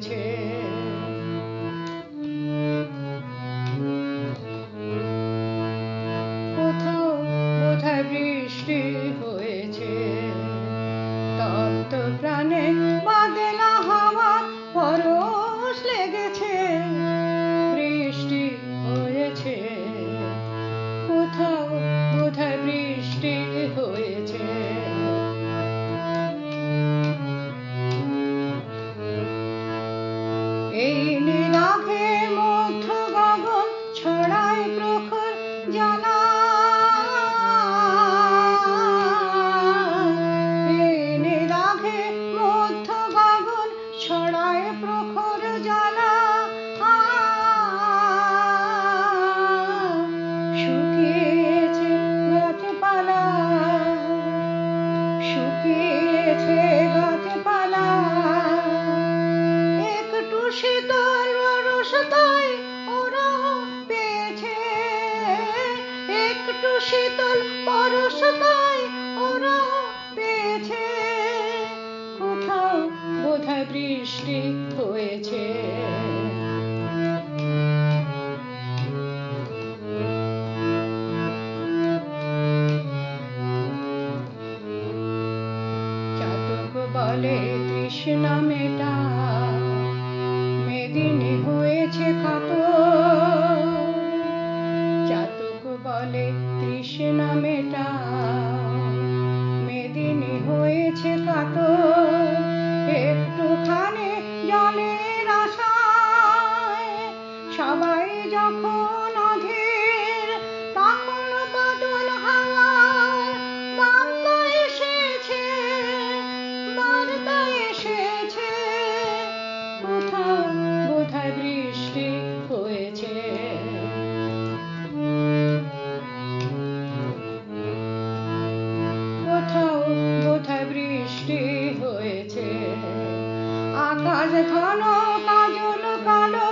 chair. শুকিয়েছে গাছপালা। একটু শীতল রসতায় ওরা পেয়েছে। একটু শীতল পরশতায় You Krishna Mela. আকাশ ঘন কাজল কালো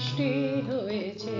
সৃষ্টি হয়েছে।